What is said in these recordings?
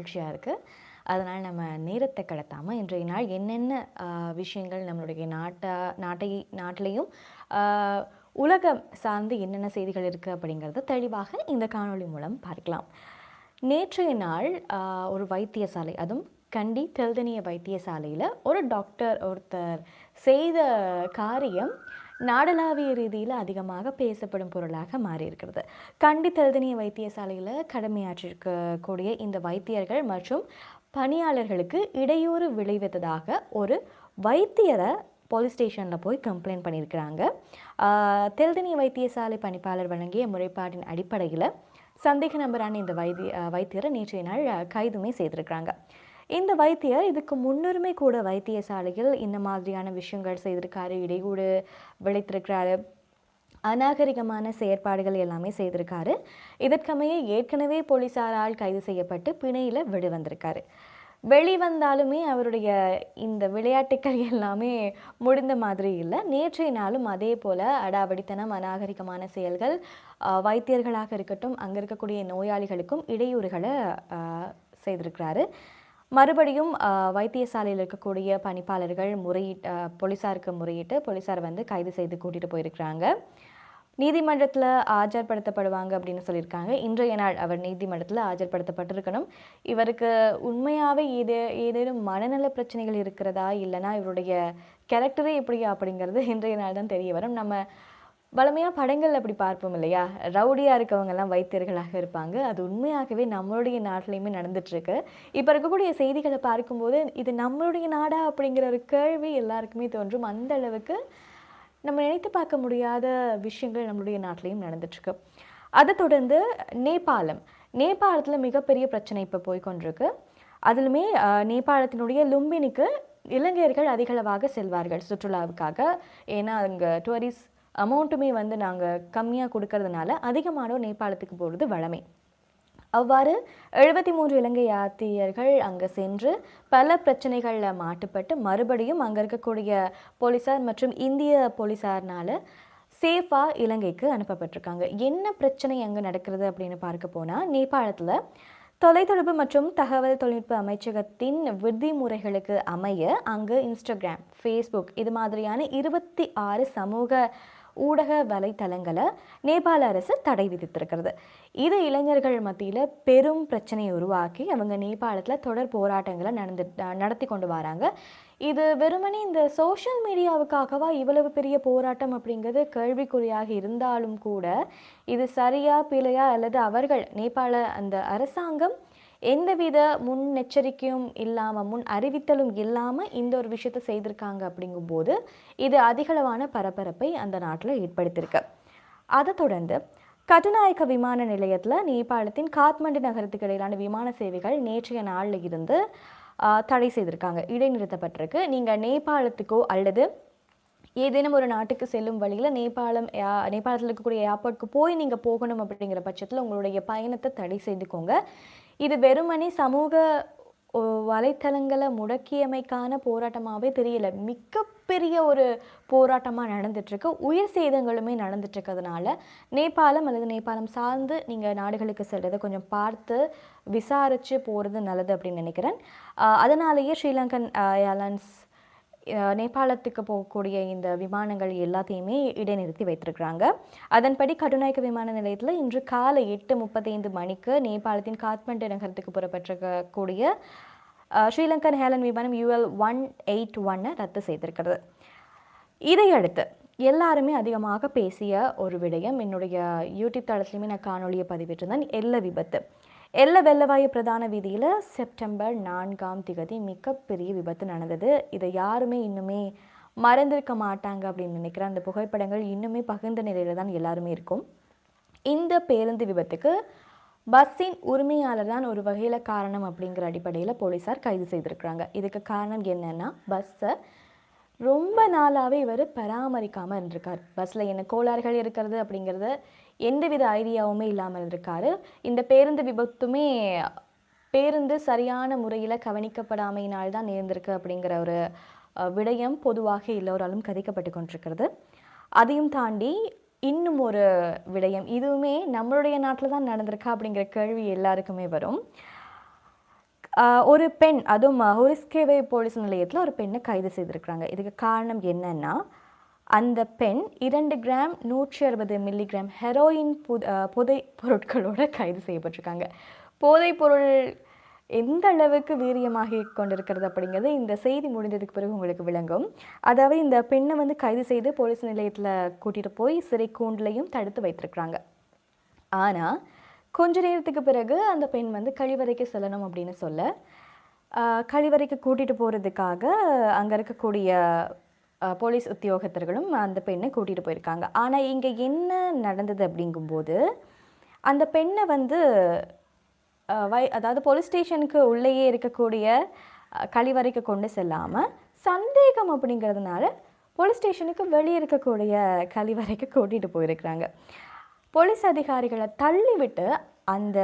மகிழ்ச்சியாக இருக்குது அதனால் நம்ம நேரத்தை கடத்தாமல் இன்றைய நாள் என்னென்ன விஷயங்கள் நம்மளுடைய நாட்டை நாட்டை நாட்டிலையும் உலகம் சார்ந்து என்னென்ன செய்திகள் இருக்குது அப்படிங்கிறத தெளிவாக இந்த காணொளி மூலம் பார்க்கலாம். நேற்றைய நாள் ஒரு வைத்தியசாலை அதுவும் கண்டி தெல்தனிய வைத்தியசாலையில் ஒரு டாக்டர் ஒருத்தர் செய்த காரியம் நாடளாவிய ரீதியில் அதிகமாக பேசப்படும் பொருளாக மாறியிருக்கிறது. கண்டி தெல்தனிய வைத்தியசாலையில் கடமையாற்றிருக்கக்கூடிய இந்த வைத்தியர்கள் மற்றும் பணியாளர்களுக்கு இடையூறு விளைவித்ததாக ஒரு வைத்தியரை போலீஸ் ஸ்டேஷனில் போய் கம்ப்ளைண்ட் பண்ணியிருக்கிறாங்க. ஆஹ், தெல்தனிய வைத்தியசாலை பணிப்பாளர் வழங்கிய முறைப்பாட்டின் அடிப்படையில் சந்தேக நபரான இந்த வைத்திய வைத்தியரை நேற்றைய நாள் கைதுமே செய்திருக்கிறாங்க. இந்த வைத்தியர் இதுக்கு முன்னுரிமை கூட வைத்தியசாலையில் இந்த மாதிரியான விஷயங்கள் செய்திருக்காரு இடையூறு விளைத்திருக்கிறாரு. அநாகரிகமான செயற்பாடுகள் எல்லாமே செய்திருக்காரு. இதற்கமைய ஏற்கனவே போலீசாரால் கைது செய்யப்பட்டு பிணையில் வெளிவந்திருக்காரு வெளிவந்தாலுமே அவருடைய இந்த விளையாட்டுக்கள் எல்லாமே முடிந்த மாதிரி இல்லை. நேற்றைய நாளும் அதே போல் அடாவடித்தனம் அநாகரிகமான செயல்கள் வைத்தியர்களாக இருக்கட்டும் அங்கே இருக்கக்கூடிய நோயாளிகளுக்கும் இடையூறுகளை செய்திருக்கிறாரு. மறுபடியும் வைத்தியசாலையில் இருக்கக்கூடிய பணிப்பாளர்கள் முறையிட்டு போலீஸாருக்கு முறையிட்டு போலீஸார் வந்து கைது செய்து கூட்டிகிட்டு போயிருக்கிறாங்க. நீதிமன்றத்தில் ஆஜர்படுத்தப்படுவாங்க அப்படின்னு சொல்லியிருக்காங்க. இன்றைய நாள் அவர் நீதிமன்றத்தில் ஆஜர்படுத்தப்பட்டிருக்கணும். இவருக்கு உண்மையாகவே ஏதே ஏதேனும் மனநல பிரச்சனைகள் இருக்கிறதா இல்லைனா இவருடைய கேரக்டரே எப்படியா அப்படிங்கிறது இன்றைய நாள் தான் தெரிய வரும். நம்ம வளமையாக படங்கள் அப்படி பார்ப்போம் இல்லையா? ரவுடியாக இருக்கவங்கெல்லாம் வைத்தியர்களாக இருப்பாங்க. அது உண்மையாகவே நம்மளுடைய நாட்டிலையுமே நடந்துட்டுருக்கு. இப்போ இருக்கக்கூடிய செய்திகளை பார்க்கும்போது இது நம்மளுடைய நாடா அப்படிங்கிற ஒரு கேள்வி எல்லாருக்குமே தோன்றும். அந்த அளவுக்கு நம்ம நினைத்து பார்க்க முடியாத விஷயங்கள் நம்மளுடைய நாட்டிலையும் நடந்துட்டுருக்கு. அதை தொடர்ந்து நேபாளம். நேபாளத்தில் மிகப்பெரிய பிரச்சனை இப்போ போய்கொண்டிருக்கு அதிலுமே நேபாளத்தினுடைய லும்பினிக்கு இலங்கையர்கள் அதிகளவாக செல்வார்கள் சுற்றுலாவுக்காக. ஏன்னா அங்கே டூரிஸ்ட் அமௌண்ட்டுமே வந்து நாங்கள் கம்மியாக கொடுக்கறதுனால அதிகமானோர் நேபாளத்துக்கு போகிறது வழமை. அவ்வாறு எழுபத்தி மூன்று இலங்கை யாத்திரியர்கள் அங்கே சென்று பல பிரச்சனைகளில் மாட்டுப்பட்டு மறுபடியும் அங்கே இருக்கக்கூடிய போலீசார் மற்றும் இந்திய போலீஸார்னால் சேஃபாக இலங்கைக்கு அனுப்பப்பட்டிருக்காங்க. என்ன பிரச்சனை அங்கே நடக்கிறது அப்படின்னு பார்க்க போனால் நேபாளத்தில் தொலைத்தொடர்பு மற்றும் தகவல் தொழில்நுட்ப அமைச்சகத்தின் விதிமுறைகளுக்கு அமைய அங்கு இன்ஸ்டாகிராம் ஃபேஸ்புக் இது மாதிரியான இருபத்தி ஆறு சமூக ஊடக வலைத்தளங்களை நேபாள அரசு தடை விதித்திருக்கிறது. இது இளைஞர்கள் மத்தியில் பெரும் பிரச்சனையை உருவாக்கி அவங்க நேபாளத்தில் தொடர் போராட்டங்களை நடந்து நடத்தி கொண்டு வராங்க. இது வெறுமனே இந்த சோஷியல் மீடியாவுக்காகவா இவ்வளவு பெரிய போராட்டம் அப்படிங்கிறது கேள்விக்குறியாக இருந்தாலும் கூட இது சரியா பிழையா அல்லது அவர்கள் நேபாள அந்த அரசாங்கம் எந்தவித முன்னெச்சரிக்கையும் இல்லாமல் முன் அறிவித்தலும் இல்லாமல் இந்த ஒரு விஷயத்தை செய்திருக்காங்க அப்படிங்கும்போது இது அதிகளவான பரபரப்பை அந்த நாட்டில் ஏற்படுத்தியிருக்கு. அதை தொடர்ந்து கட்டுநாயக்க விமான நிலையத்தில் நேபாளத்தின் காத்மண்டு நகரத்துக்கு இடையிலான விமான சேவைகள் நேற்றைய நாளில் இருந்து தடை செய்திருக்காங்க. இடைநிறுத்தப்பட்டிருக்கு. நீங்கள் நேபாளத்துக்கோ அல்லது ஏதேனும் ஒரு நாட்டுக்கு செல்லும் வழியில் நேபாளம் யா- நேபாளத்தில் இருக்கக்கூடிய ஏர்போர்ட்க்கு போய் நீங்கள் போகணும் அப்படிங்கிற பட்சத்தில் உங்களுடைய பயணத்தை தடை செய்துக்கோங்க. இது வெறுமனே சமூக வலைத்தளங்களை முடக்கியமைக்கான போராட்டமாகவே தெரியல. மிகப்பெரிய ஒரு போராட்டமாக நடந்துட்டுருக்கு. உயிர் சேதங்களுமே நடந்துட்டுருக்கிறதுனால நேபாளம் அல்லது நேபாளம் சார்ந்து நீங்கள் நாடுகளுக்கு செல்கிறத கொஞ்சம் பார்த்து விசாரித்து போகிறது நல்லது அப்படின்னு நினைக்கிறேன். அதனாலேயே ஸ்ரீலங்கன் ஏர்லைன்ஸ் நேபாளத்துக்கு போகக்கூடிய இந்த விமானங்கள் எல்லாத்தையுமே இடைநிறுத்தி வைத்திருக்கிறாங்க. அதன்படி கட்டுநாயக்க விமான நிலையத்தில் இன்று காலை எட்டு முப்பத்தைந்து மணிக்கு நேபாளத்தின் காத்மண்டு நகரத்துக்கு புறப்பட்டிருக்கக்கூடிய ஸ்ரீலங்கன் ஹேலன் விமானம் யூஎல் ஒன் எயிட் ஒன்னை ரத்து செய்திருக்கிறது. இதையடுத்து எல்லாருமே அதிகமாக பேசிய ஒரு விடயம் என்னுடைய யூடியூப் தளத்துலையுமே நான் காணொலியை பதிவிட்டிருந்தேன் எல்ல விபத்து. எல்ல வெள்ளவாயு பிரதான வீதியில் செப்டம்பர் நான்காம் திகதி மிகப்பெரிய விபத்து நடந்தது. இதை யாருமே இன்னுமே மறந்திருக்க மாட்டாங்க அப்படின்னு நினைக்கிறேன் அந்த புகைப்படங்கள் இன்னுமே பகிர்ந்த நிலையில தான் எல்லாருமே இருக்கும். இந்த பேருந்து விபத்துக்கு பஸ்ஸின் உரிமையாளர் தான் ஒரு வகையில் காரணம் அப்படிங்கிற அடிப்படையில் போலீஸார் கைது செய்திருக்கிறாங்க. இதுக்கு காரணம் என்னென்னா பஸ்ஸை ரொம்ப நாளாகவே இவர் பராமரிக்காமல் இருந்திருக்கார். பஸ்ஸில் என்ன கோளாறுகள் இருக்கிறது அப்படிங்கிறத எந்தவித ஐடியாவுமே இல்லாமல் இருந்திருக்காரு. இந்த பேருந்து விபத்துமே பேருந்து சரியான முறையில் கவனிக்கப்படாமையினால் தான் நேர்ந்திருக்கு அப்படிங்கிற ஒரு விடயம் பொதுவாக எல்லோராலும் கதைக்கப்பட்டு கொண்டிருக்கிறது. அதையும் தாண்டி இன்னும் ஒரு விடயம். இதுவுமே நம்மளுடைய நாட்டில் தான் நடந்திருக்கா அப்படிங்கிற கேள்வி எல்லாருக்குமே வரும். ஒரு பெண் அதுவும் ஹொரிஸ்கேவே போலீஸ் நிலையத்தில் ஒரு பெண்ணை கைது செய்திருக்கிறாங்க. இதுக்கு காரணம் என்னன்னா அந்த பெண் இரண்டு கிராம் நூற்றி அறுபது மில்லிகிராம் ஹெரோயின் புத புதை பொருட்களோட கைது செய்யப்பட்டிருக்காங்க. போதைப் பொருள் எந்த அளவுக்கு வீரியமாகி கொண்டிருக்கிறது அப்படிங்கிறது இந்த செய்தி முடிந்ததுக்கு பிறகு உங்களுக்கு விளங்கும். அதாவது இந்த பெண்ணை வந்து கைது செய்து போலீஸ் நிலையத்தில் கூட்டிகிட்டு போய் சிறை கூண்டுலையும் தடுத்து வைத்திருக்கிறாங்க. ஆனால் கொஞ்ச நேரத்துக்கு பிறகு அந்த பெண் வந்து கழிவறைக்கு செல்லணும் அப்படின்னு சொல்ல கழிவறைக்கு கூட்டிகிட்டு போகிறதுக்காக அங்கே இருக்கக்கூடிய போலீஸ் உத்தியோகத்தர்களும் அந்த பெண்ணை கூட்டிகிட்டு போயிருக்காங்க. ஆனால் இங்கே என்ன நடந்தது அப்படிங்கும்போது அந்த பெண்ணை வந்து வை அதாவது போலீஸ் ஸ்டேஷனுக்கு உள்ளேயே இருக்கக்கூடிய கழிவறைக்கு கொண்டு செல்லாமல் சந்தேகம் அப்படிங்கிறதுனால போலீஸ் ஸ்டேஷனுக்கு வெளியே இருக்கக்கூடிய கழிவறைக்கு கூட்டிகிட்டு போயிருக்கிறாங்க. போலீஸ் அதிகாரிகளை தள்ளிவிட்டு அந்த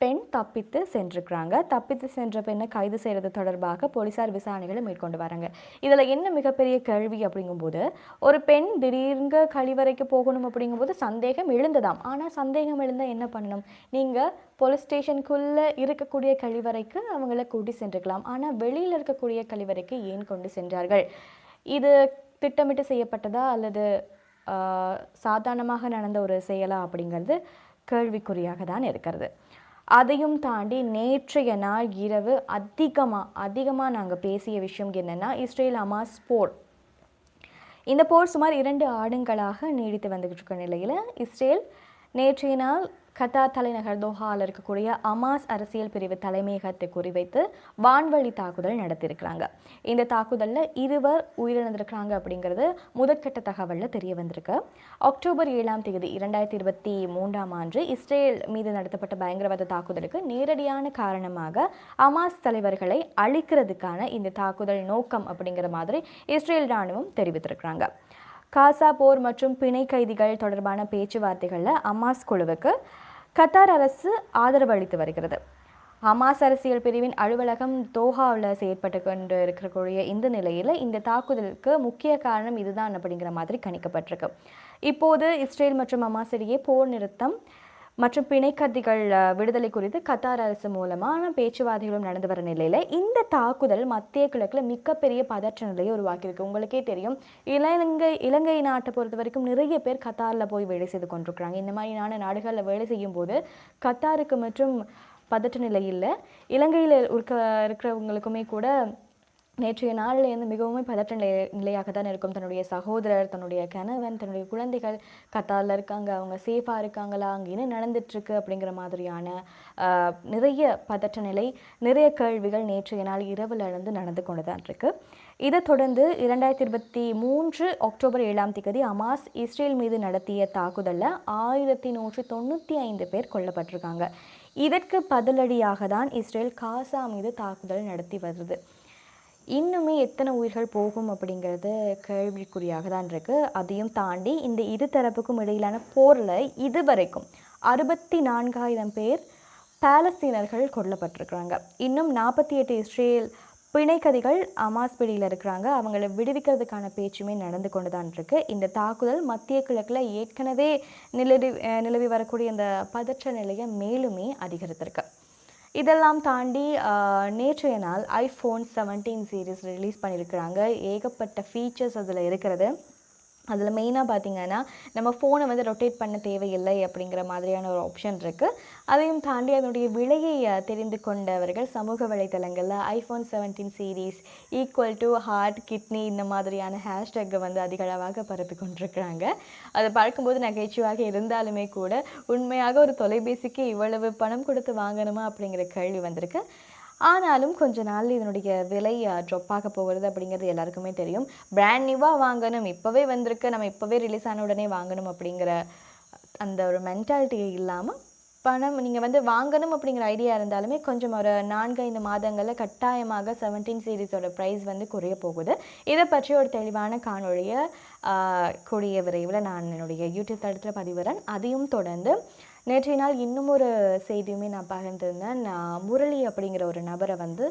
பெண் தப்பித்து சென்றிருக்கிறாங்க. தப்பித்து சென்ற பெண்ணை கைது செய்கிறது தொடர்பாக போலீசார் விசாரணைகளை மேற்கொண்டு வராங்க. இதில் என்ன மிகப்பெரிய கேள்வி அப்படிங்கும்போது ஒரு பெண் திடீர்னு கழிவறைக்கு போகணும் அப்படிங்கும்போது சந்தேகம் எழுந்ததாம். ஆனால் சந்தேகம் எழுந்தால் என்ன பண்ணணும் நீங்கள் போலீஸ் ஸ்டேஷனுக்குள்ளே இருக்கக்கூடிய கழிவறைக்கு அவங்கள கூட்டி சென்றுக்கலாம் ஆனால் வெளியில் இருக்கக்கூடிய கழிவறைக்கு ஏன் கொண்டு சென்றார்கள்? இது திட்டமிட்டு செய்யப்பட்டதா அல்லது சாதாரணமாக நடந்த ஒரு செயலா அப்படிங்கிறது கேள்விக்குறியாக தான் இருக்கிறது. அதையும் தாண்டி நேற்றைய நாள் இரவு அதிகமாக அதிகமாக நாங்கள் பேசிய விஷயம் என்னென்னா இஸ்ரேல் அமாஸ் போர். இந்த போர் சுமார் இரண்டு ஆண்டுகளாக நீடித்து வந்துகிட்டு இருக்க நிலையில் இஸ்ரேல் நேற்றைய நாள் கத்தார் தலைநகர் தோஹாவில் இருக்கக்கூடிய அமாஸ் அரசியல் பிரிவு தலைமையகத்தை குறிவைத்து வான்வழி தாக்குதல் நடத்தியிருக்கிறாங்க. இந்த தாக்குதலில் இருவர் உயிரிழந்திருக்கிறாங்க அப்படிங்கிறது முதற்கட்ட தகவலில் தெரிய வந்திருக்கு. அக்டோபர் ஏழாம் தேதி இரண்டாயிரத்தி இருபத்தி மூன்றாம் ஆண்டு இஸ்ரேல் மீது நடத்தப்பட்ட பயங்கரவாத தாக்குதலுக்கு நேரடியான காரணமாக அமாஸ் தலைவர்களை அழிக்கிறதுக்கான இந்த தாக்குதல் நோக்கம் அப்படிங்கிற மாதிரி இஸ்ரேல் ராணுவம் தெரிவித்திருக்கிறாங்க. காசா போர் மற்றும் பிணை கைதிகள் தொடர்பான பேச்சுவார்த்தைகளில் அமாஸ் குழுவுக்கு கத்தார் அரசு ஆதரவு அளித்து வருகிறது. ஹமாஸ் அரசியல் பிரிவின் அலுவலகம் தோஹாவில் செயற்பட்டு கொண்டு இருக்கக்கூடிய இந்த நிலையில் இந்த தாக்குதலுக்கு முக்கிய காரணம் இதுதான் அப்படிங்கிற மாதிரி கணிக்கப்பட்டிருக்கு. இப்போது இஸ்ரேல் மற்றும் ஹமாஸ் இடையே போர் நிறுத்தம் மற்றும் பிணைக்கதிகள் விடுதலை குறித்து கத்தார் அரசு மூலமான பேச்சுவார்த்தைகளும் நடந்து வர நிலையில் இந்த தாக்குதல் மத்திய கிழக்கில் மிகப்பெரிய பதற்ற நிலையை உருவாக்கியிருக்கு. உங்களுக்கே தெரியும். இலங்கை இலங்கை நாட்டை பொறுத்த வரைக்கும் நிறைய பேர் கத்தாரில் போய் வேலை செய்து கொண்டிருக்கிறாங்க. இந்த மாதிரியான நாடுகளில் வேலை செய்யும் போது கத்தாருக்கு மற்றும் பதற்ற நிலை இல்லை. இலங்கையில் இருக்க இருக்கிறவங்களுக்குமே கூட நேற்றைய நாளில் இருந்து மிகவும் பதற்ற நிலை நிலையாக தான் இருக்கும். தன்னுடைய சகோதரர் தன்னுடைய கணவன் தன்னுடைய குழந்தைகள் கத்தாரில் இருக்காங்க அவங்க சேஃபாக இருக்காங்களா அங்கே என்ன நடந்துட்டுருக்கு அப்படிங்கிற மாதிரியான நிறைய பதற்ற நிலை நிறைய கேள்விகள் நேற்றைய நாள் இரவில் இருந்து நடந்து கொண்டு தான் இருக்குது இதை தொடர்ந்து இரண்டாயிரத்தி இருபத்தி மூன்று அக்டோபர் ஏழாம் தேதி அமாஸ் இஸ்ரேல் மீது நடத்திய தாக்குதலில் ஆயிரத்தி நூற்றி தொண்ணூற்றி ஐந்து பேர் கொல்லப்பட்டிருக்காங்க. இதற்கு பதிலடியாக தான் இஸ்ரேல் காசா மீது தாக்குதல் நடத்தி வருது. இன்னுமே எத்தனை உயிர்கள் போகும் அப்படிங்கிறது கேள்விக்குறியாக தான் இருக்குது அதையும் தாண்டி இந்த இரு தரப்புக்கும் இடையிலான போரில் இதுவரைக்கும் அறுபத்தி நான்காயிரம் பேர் பாலஸ்தீனர்கள் கொல்லப்பட்டிருக்கிறாங்க. இன்னும் நாற்பத்தி எட்டு இஸ்ரேல் பிணைக்கதிகள் அமாஸ் பிடியில் இருக்கிறாங்க. அவங்கள விடுவிக்கிறதுக்கான பேச்சுமே நடந்து கொண்டு தான் இருக்குது இந்த தாக்குதல் மத்திய கிழக்கில் ஏற்கனவே நிலவி நிலவி வரக்கூடிய இந்த பதற்ற நிலையை மேலுமே அதிகரித்திருக்கு. இதெல்லாம் தாண்டி நேற்றைய நாள் ஐஃபோன் செவன்டீன் சீரீஸ் ரிலீஸ் பண்ணியிருக்கிறாங்க. ஏகப்பட்ட ஃபீச்சர்ஸ் அதில் இருக்கிறது. அதில் மெயினாக பார்த்திங்கன்னா நம்ம ஃபோனை வந்து ரொட்டேட் பண்ண தேவையில்லை அப்படிங்கிற மாதிரியான ஒரு ஆப்ஷன் இருக்குது அதையும் தாண்டி அதனுடைய விலையை தெரிந்து கொண்டவர்கள் சமூக வலைத்தளங்களில் iPhone seventeen series equal to heart kidney இந்த மாதிரியான ஹேஷ்டேக்கை வந்து அதிக அளவாக பரப்பி கொண்டிருக்கிறாங்க. அதை பார்க்கும்போது நகைச்சுவாக இருந்தாலுமே கூட உண்மையாக ஒரு தொலைபேசிக்கு இவ்வளவு பணம் கொடுத்து வாங்கணுமா அப்படிங்கிற கேள்வி வந்திருக்கு. ஆனாலும் கொஞ்ச நாள் இதனுடைய விலை ட்ராப் ஆக போகிறது அப்படிங்கிறது எல்லாருக்குமே தெரியும். பிராண்ட் நியூவாக வாங்கணும் இப்போவே வந்திருக்கு நம்ம இப்போவே ரிலீஸ் ஆன உடனே வாங்கணும் அப்படிங்கிற அந்த ஒரு மென்டாலிட்டி இல்லாமல் பணம் நீங்கள் வந்து வாங்கணும் அப்படிங்கிற ஐடியா இருந்தாலுமே கொஞ்சம் ஒரு நான்கு ஐந்து மாதங்களில் கட்டாயமாக செவன்டீன் சீரீஸோட ப்ரைஸ் வந்து குறைய போகுது. இதை பற்றி ஒரு தெளிவான காணொளியை கூடிய விரைவில் நான் என்னுடைய யூடியூப் தளத்தில் பதிவுறேன். அதையும் தொடர்ந்து நேற்றைய நாள் இன்னும் ஒரு செய்தியுமே நான் பகிர்ந்திருந்தேன். நான் முரளி அப்படிங்கிற ஒரு நபரை வந்து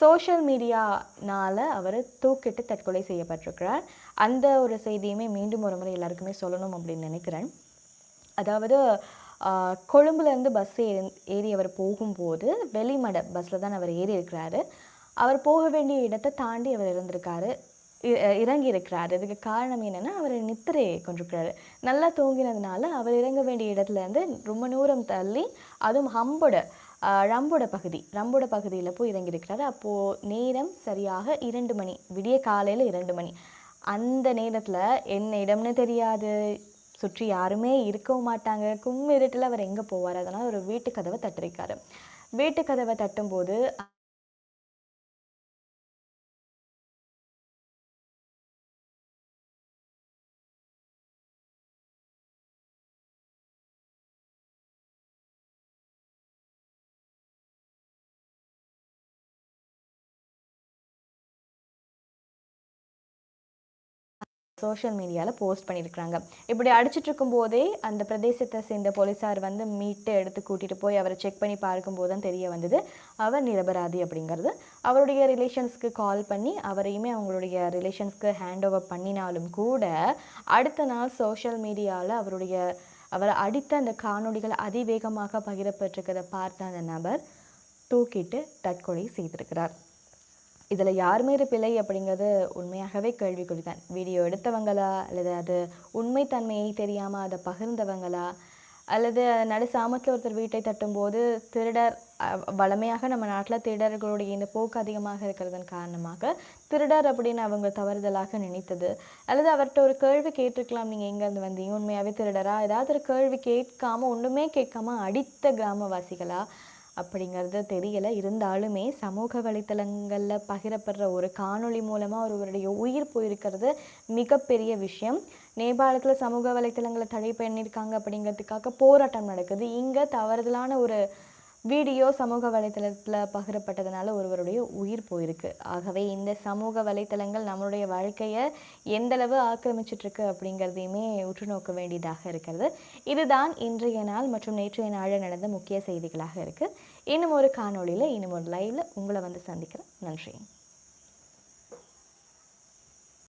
சோஷியல் மீடியானால் அவர் தூக்கிட்டு தற்கொலை செய்யப்பட்டிருக்கிறார். அந்த ஒரு செய்தியுமே மீண்டும் ஒரு முறை எல்லாருக்குமே சொல்லணும் அப்படின்னு நினைக்கிறேன். அதாவது கொழும்புலேருந்து பஸ் ஏறி ஏறி அவர் போகும்போது வெளிமட பஸ்ஸில் தான் அவர் ஏறி இருக்கிறாரு அவர் போக வேண்டிய இடத்தை தாண்டி அவர் இருந்திருக்காரு. இறங்கி இருக்கிறார் இதுக்கு காரணம் என்னென்னா அவர் நித்திரையை கொண்டிருக்கிறாரு நல்லா தூங்கினதுனால அவர் இறங்க வேண்டிய இடத்துலேருந்து ரொம்ப தூரம் தள்ளி அதுவும் ஹம்போட ரம்போட பகுதி ரம்போட பகுதியில் போய் இறங்கியிருக்கிறாரு. அப்போது நேரம் சரியாக இரண்டு மணி விடிய காலையில் இரண்டு மணி. அந்த நேரத்தில் என்ன இடம்னு தெரியாது. சுற்றி யாருமே இருக்கவும் மாட்டாங்க. கும்மி இருட்டில் அவர் எங்கே போவார்? அதனால் ஒரு வீட்டு கதவை தட்டிருக்காரு. வீட்டு கதவை தட்டும்போது சோஷியல் மீடியாவில் போஸ்ட் பண்ணியிருக்கிறாங்க இப்படி அடிச்சிட்டு இருக்கும்போதே அந்த பிரதேசத்தை சேர்ந்த போலீஸார் வந்து மீட்டு எடுத்து கூட்டிகிட்டு போய் அவரை செக் பண்ணி பார்க்கும்போது தான் தெரிய வந்தது. அவர் நிரபராதி அப்படிங்கிறது. அவருடைய ரிலேஷன்ஸ்க்கு கால் பண்ணி அவரையுமே அவங்களுடைய ரிலேஷன்ஸ்க்கு ஹேண்ட் ஓவர் பண்ணினாலும் கூட அடுத்த நாள் சோஷியல் மீடியாவில் அவருடைய அவரை அடித்த அந்த காணொலிகள் அதிவேகமாக பகிரப்பட்டிருக்கிறத பார்த்த அந்த நபர் தூக்கிட்டு தற்கொலை செய்திருக்கிறார். இதில் யார் மீது பிழை அப்படிங்கிறது உண்மையாகவே கேள்விக்குறி தான் வீடியோ எடுத்தவங்களா அல்லது அது உண்மைத்தன்மையை தெரியாமல் அதை பகிர்ந்தவங்களா அல்லது நடு சாமத்தில் ஒருத்தர் வீட்டை தட்டும்போது திருடர் வளமையாக வழமையாக நம்ம நாட்டில் திருடர்களுடைய இந்த போக்கு அதிகமாக இருக்கிறதன் காரணமாக திருடர் அப்படின்னு அவங்க தவறுதலாக நினைத்தது. அல்லது அவர்கிட்ட ஒரு கேள்வி கேட்டிருக்கலாம் நீங்கள் எங்கேருந்து வந்தீங்க? உண்மையாகவே திருடரா? ஏதாவது ஒரு கேள்வி கேட்காம ஒன்றுமே கேட்காம அடித்த கிராமவாசிகளா? அப்படிங்கிறது தெரியலை. இருந்தாலுமே சமூக வலைத்தளங்களில் பகிரப்படுற ஒரு காணொளி மூலமாக ஒருவருடைய உயிர் போயிருக்கிறது மிகப்பெரிய விஷயம். நேபாளத்தில் சமூக வலைத்தளங்களை தடை பண்ணியிருக்காங்க அப்படிங்கிறதுக்காக போராட்டம் நடக்குது. இங்கே தவறுதலான ஒரு வீடியோ சமூக வலைத்தளத்தில் பகிரப்பட்டதுனால ஒருவருடைய உயிர் போயிருக்கு. ஆகவே இந்த சமூக வலைத்தளங்கள் நம்மளுடைய வாழ்க்கையை எந்தளவு ஆக்கிரமிச்சிட்ருக்கு அப்படிங்கிறதையுமே உற்று நோக்க வேண்டியதாக இருக்கிறது. இதுதான் இன்றைய நாள் மற்றும் நேற்றைய நாளில் நடந்த முக்கிய செய்திகளாக இருக்குது இன்னும் ஒரு காணொளியில் இன்னும் ஒரு லைவில் உங்களை வந்து சந்திக்கிறேன். நன்றி.